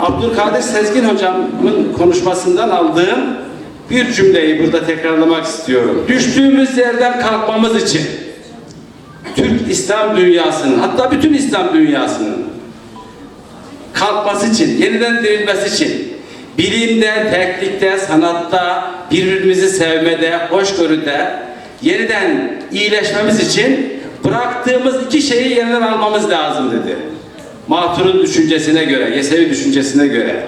Abdülkadir Sezgin hocamın konuşmasından aldığım bir cümleyi burada tekrarlamak istiyorum. Düştüğümüz yerden kalkmamız için Türk İslam dünyasının hatta bütün İslam dünyasının kalkması için, yeniden dirilmesi için bilimde, teknikte, sanatta, birbirimizi sevmede, hoşgörüde yeniden iyileşmemiz için bıraktığımız iki şeyi yeniden almamız lazım dedi. Matur'un düşüncesine göre, Yesevi düşüncesine göre.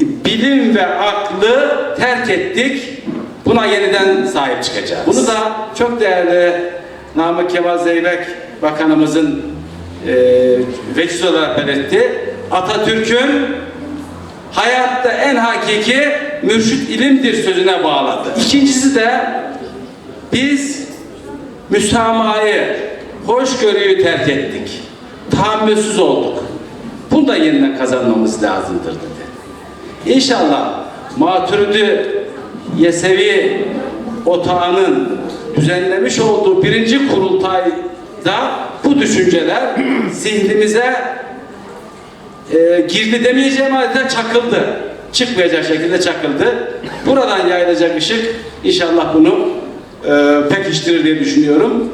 Bilim ve aklı terk ettik. Buna yeniden sahip çıkacağız. Bunu da çok değerli Namık Kemal Zeybek Bakanımızın e, vekisi olarak belirtti. Atatürk'ün hayatta en hakiki mürşit ilimdir sözüne bağladı. İkincisi de biz müsamahayı, hoşgörüyü terk ettik. Tahammülsüz olduk. Bunu da yeniden kazanmamız lazımdır dedi. İnşallah Maturidi Yesevi Otağı'nın düzenlemiş olduğu birinci kurultayda bu düşünceler zihnimize e, girdi demeyeceğim halde çakıldı. Çıkmayacak şekilde çakıldı. Buradan yayılacak ışık inşallah bunu e, pekiştirir diye düşünüyorum.